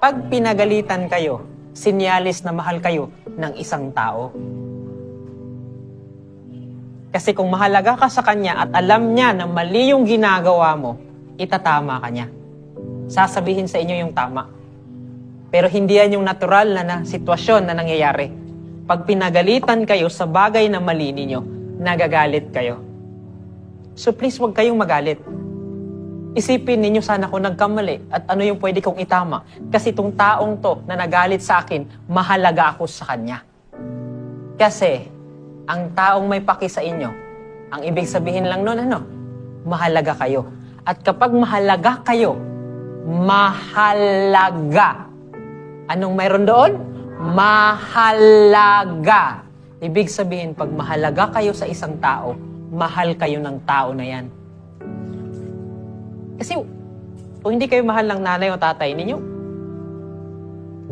Pag pinagalitan kayo, sinyalis na mahal kayo ng isang tao. Kasi kung mahalaga ka sa kanya at alam niya na mali yung ginagawa mo, itatama ka niya. Sasabihin sa inyo yung tama. Pero hindi yan yung natural na, na sitwasyon na nangyayari. Pag pinagalitan kayo sa bagay na mali ninyo, nagagalit kayo. So please, huwag kayong magalit. Isipin ninyo sana kung nagkamali at ano yung pwede kong itama. Kasi itong taong to na nagalit sa akin, mahalaga ako sa kanya. Kasi, ang taong may paki sa inyo, ang ibig sabihin lang nun, ano? Mahalaga kayo. At kapag mahalaga kayo, mahalaga. Anong mayroon doon? Mahalaga. Ibig sabihin, pag mahalaga kayo sa isang tao, mahal kayo ng tao na yan. Kasi kung hindi kayo mahal ng nanay o tatay ninyo,